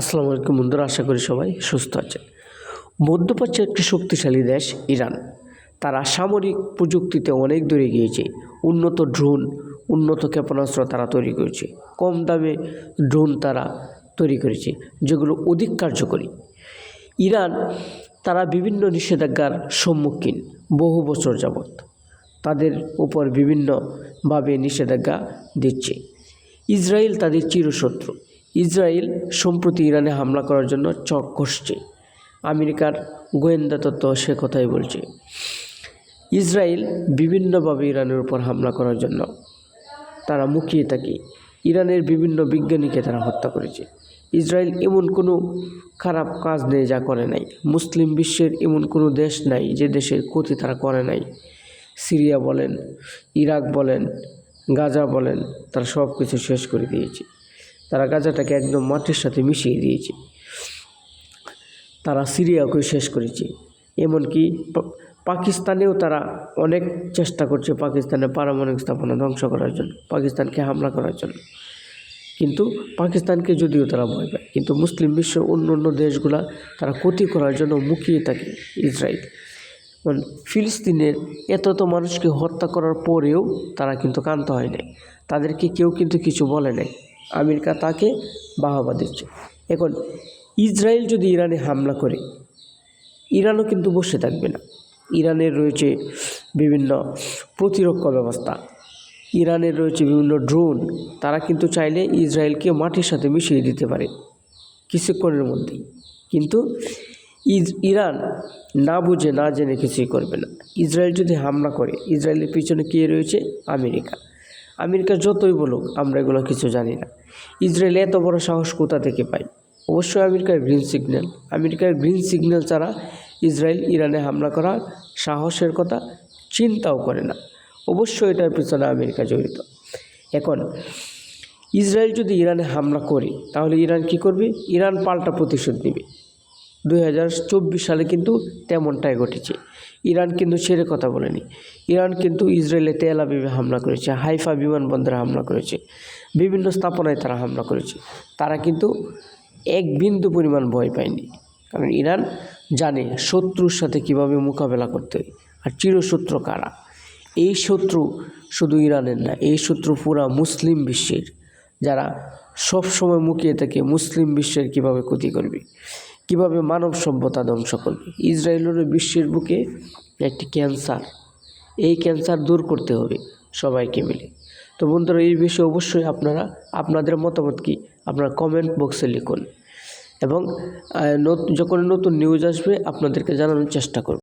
আসসালামু আলাইকুম বন্ধুরা, আশা করি সবাই সুস্থ আছেন। মধ্যপ্রাচ্যের একটি শক্তিশালী দেশ, ইরান। তারা সামরিক প্রযুক্তিতে অনেক দূরে গিয়েছে উন্নত ড্রোন, উন্নত ক্ষেপণাস্ত্র তারা তৈরি করেছে। কম দামে ড্রোন তারা তৈরি করেছে, যেগুলো অধিক কার্যকরী। ইরান তারা বিভিন্ন নিষেধাজ্ঞার সম্মুখীন বহু বছর যাবৎ। তাদের উপর বিভিন্নভাবে নিষেধাজ্ঞা দিচ্ছে। ইসরায়েল তাদের চিরশত্রু। ইসরায়েল সম্প্রতি ইরানে হামলা করার জন্য চক কষছে আমেরিকার গোয়েন্দা তত্ত্ব সে কথাই বলছে। ইসরায়েল বিভিন্নভাবে ইরানের উপর হামলা করার জন্য তারা মুখিয়ে থাকে। ইরানের বিভিন্ন বিজ্ঞানীকে তারা হত্যা করেছে। ইসরায়েল এমন কোনো খারাপ কাজ নেই যা করে নাই। মুসলিম বিশ্বের এমন কোনো দেশ নাই যে দেশের ক্ষতি তারা করে নাই। সিরিয়া বলেন, ইরাক বলেন, গাজা বলেন, তারা সব কিছু শেষ করে দিয়েছে। তারা গাজাটাকে একদম মাটির সাথে মিশিয়ে দিয়েছে। তারা সিরিয়াকে শেষ করেছে। এমনকি পাকিস্তানেও তারা অনেক চেষ্টা করছে পাকিস্তানের পারমাণবিক স্থাপনা ধ্বংস করার জন্য, পাকিস্তানকে হামলা করার জন্য। কিন্তু পাকিস্তানকে যদিও তারা ভয় পায়, কিন্তু মুসলিম বিশ্বের অন্য অন্য দেশগুলা তারা ক্ষতি করার জন্য মুখিয়ে থাকে ইসরায়েল। ফিলিস্তিনের এত এত মানুষকে হত্যা করার পরেও তারা কিন্তু ক্ষান্ত হয় নাই। তাদেরকে কেউ কিন্তু কিছু বলে নাই। আমেরিকা তাকে বাহবা দিচ্ছে। এখন ইসরায়েল যদি ইরানে হামলা করে, ইরানও কিন্তু বসে থাকবে না। ইরানের রয়েছে বিভিন্ন প্রতিরক্ষা ব্যবস্থা, ইরানের রয়েছে বিভিন্ন ড্রোন, তারা কিন্তু চাইলে ইসরায়েলকে মাটির সাথে মিশিয়ে দিতে পারে কিছুক্ষণের মধ্যেই। কিন্তু ইরান না বুঝে, না জেনে কিছুই করবে না। ইসরায়েল যদি হামলা করে, ইসরায়েলের পিছনে কে রয়েছে? আমেরিকা। আমেরিকা যতই বলুক, আমরা এগুলো কিছু জানি না। ইসরায়েল এত বড় সাহস কোথা থেকে পাই অবশ্যই আমেরিকার গ্রিন সিগন্যাল। আমেরিকার গ্রিন সিগন্যাল ছাড়া ইসরায়েল ইরানে হামলা করার সাহসের কথা চিন্তাও করে না। অবশ্যই এটার পিছনে আমেরিকা জড়িত। এখন, ইসরায়েল যদি ইরানে হামলা করে, তাহলে ইরান কি করবে? ইরান পাল্টা প্রতিশোধ নেবে। দুই হাজার চব্বিশ সালে কিন্তু তেমনটাই ঘটেছে। ইরান কিন্তু ছেড়ে কথা বলেনি। ইরান কিন্তু ইসরায়েলে তেল আবিবে হামলা করেছে, হাইফা বিমানবন্দরে হামলা করেছে, বিভিন্ন স্থাপনায় তারা হামলা করেছে। তারা কিন্তু এক বিন্দু পরিমাণ ভয় পায়নি। কারণ ইরান জানে শত্রুর সাথে কীভাবে মোকাবেলা করতে হয় আর চিরশত্রু কারা। এই শত্রু শুধু ইরানের না, এই শত্রু পুরা মুসলিম বিশ্বের। যারা সব সময় মুখিয়ে থাকে, মুসলিম বিশ্বের কীভাবে ক্ষতি করবে। কীভাবে মানব সভ্যতা ধ্বংস করবে? ইসরায়েলের বিশ্বের বুকে একটি ক্যান্সার। এই ক্যান্সার দূর করতে হবে সবাইকে মিলে। তো বন্ধুরা, এই বিষয়ে অবশ্যই আপনারা, আপনাদের মতামত কি? আপনারা কমেন্ট বক্সে লিখুন। এবং যখন নতুন নিউজ আসবে, আপনাদেরকে জানানোর চেষ্টা করব।